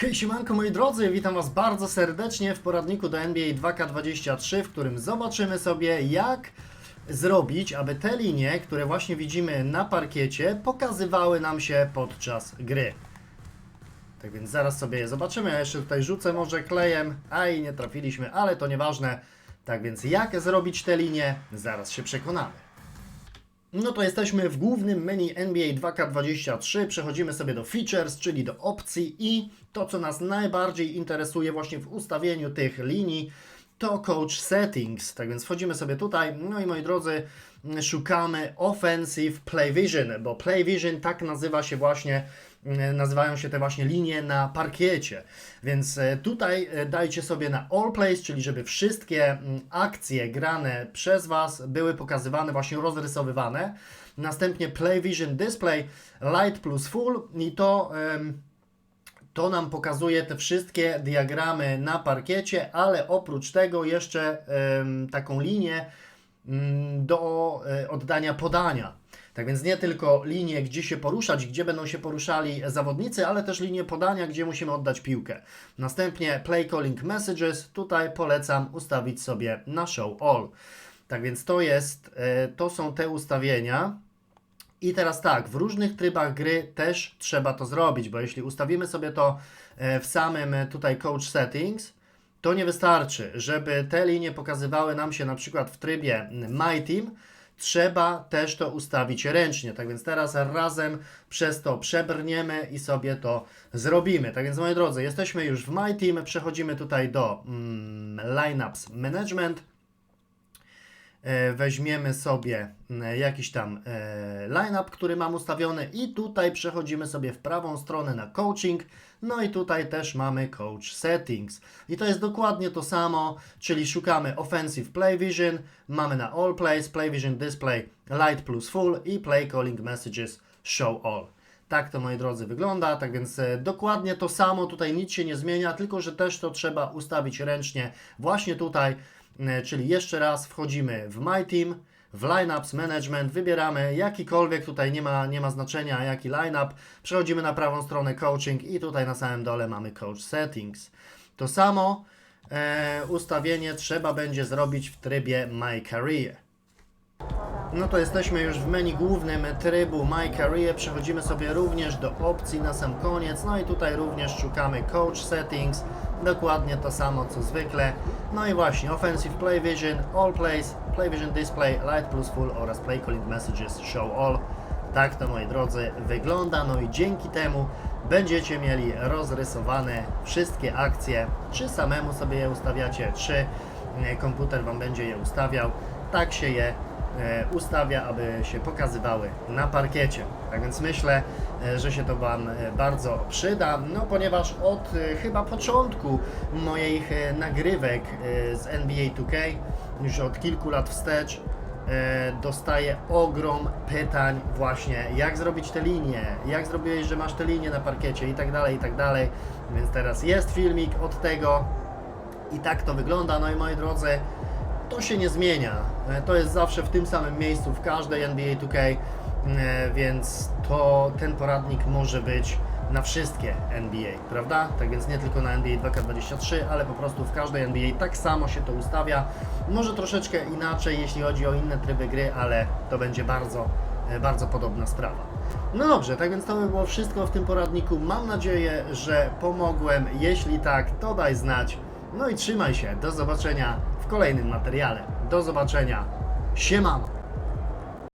Hej, siemanko moi drodzy, witam Was bardzo serdecznie w poradniku do NBA 2K23, w którym zobaczymy sobie jak zrobić, aby te linie, które właśnie widzimy na parkiecie, pokazywały nam się podczas gry. Tak więc zaraz sobie je zobaczymy, ja jeszcze tutaj rzucę może klejem, a i nie trafiliśmy, ale to nieważne. Tak więc jak zrobić te linie, zaraz się przekonamy. No to jesteśmy w głównym menu NBA 2K23. Przechodzimy sobie do features, czyli do opcji i to, co nas najbardziej interesuje właśnie w ustawieniu tych linii, to coach settings. Tak więc wchodzimy sobie tutaj. No i moi drodzy, szukamy offensive play vision, bo play vision tak nazywa się właśnie nazywają się te właśnie linie na parkiecie. Więc e, tutaj e, dajcie sobie na all plays, czyli żeby wszystkie mm, akcje grane przez Was były pokazywane, właśnie rozrysowywane. Następnie play vision display light plus full i to to nam pokazuje te wszystkie diagramy na parkiecie, ale oprócz tego jeszcze taką linię mm, do e, oddania podania. Tak więc nie tylko linie, gdzie się poruszać, gdzie będą się poruszali zawodnicy, ale też linie podania, gdzie musimy oddać piłkę. Następnie play calling messages. Tutaj polecam ustawić sobie na show all. Tak więc to jest, e, to są te ustawienia. I teraz tak, w różnych trybach gry też trzeba to zrobić, bo jeśli ustawimy sobie to e, w samym e, tutaj coach settings, to nie wystarczy, żeby te linie pokazywały nam się na przykład w trybie My Team, trzeba też to ustawić ręcznie. Tak więc teraz razem przez to przebrniemy i sobie to zrobimy. Tak więc moi drodzy, jesteśmy już w My Team, przechodzimy tutaj do mm, Lineups Management. E, weźmiemy sobie mm, jakiś tam e, line-up, który mam ustawiony i tutaj przechodzimy sobie w prawą stronę na coaching, no i tutaj też mamy coach settings. I to jest dokładnie to samo, czyli szukamy offensive play vision, mamy na all plays, play vision display, light plus full i play calling messages show all. Tak to, moi drodzy, wygląda. Tak więc e, dokładnie to samo, tutaj nic się nie zmienia, tylko że też to trzeba ustawić ręcznie właśnie tutaj. E, Czyli jeszcze raz wchodzimy w My Team, w Lineups Management, wybieramy jakikolwiek, tutaj nie ma, nie ma znaczenia jaki lineup, przechodzimy na prawą stronę Coaching i tutaj na samym dole mamy Coach Settings. To samo e, ustawienie trzeba będzie zrobić w trybie My Career. No to jesteśmy już w menu głównym trybu My Career. Przechodzimy sobie również do opcji na sam koniec. No i tutaj również szukamy Coach Settings. Dokładnie to samo co zwykle. No i właśnie Offensive Play Vision, All Plays, Play Vision Display, Light plus Full oraz Play Calling Messages Show All. Tak to moi drodzy wygląda. No i dzięki temu będziecie mieli rozrysowane wszystkie akcje. Czy samemu sobie je ustawiacie, czy e, komputer Wam będzie je ustawiał. Tak się je ustawia, aby się pokazywały na parkiecie. Tak więc myślę, e, że się to Wam e, bardzo przyda, no ponieważ od e, chyba początku moich e, nagrywek e, z NBA 2K, już od kilku lat wstecz, e, dostaję ogrom pytań właśnie, jak zrobić te linie, jak zrobiłeś, że masz te linie na parkiecie i tak dalej, i tak dalej. Więc teraz jest filmik od tego i tak to wygląda. No i moi drodzy, to się nie zmienia. E, To jest zawsze w tym samym miejscu w każdej NBA 2K, e, więc to ten poradnik może być na wszystkie NBA, prawda? Tak więc nie tylko na NBA 2K23, ale po prostu w każdej NBA tak samo się to ustawia. Może troszeczkę inaczej, jeśli chodzi o inne tryby gry, ale to będzie bardzo, e, bardzo podobna sprawa. No dobrze, tak więc to by było wszystko w tym poradniku. Mam nadzieję, że pomogłem. Jeśli tak, to daj znać. No i trzymaj się. Do zobaczenia kolejnym materiale. Do zobaczenia. Siemano.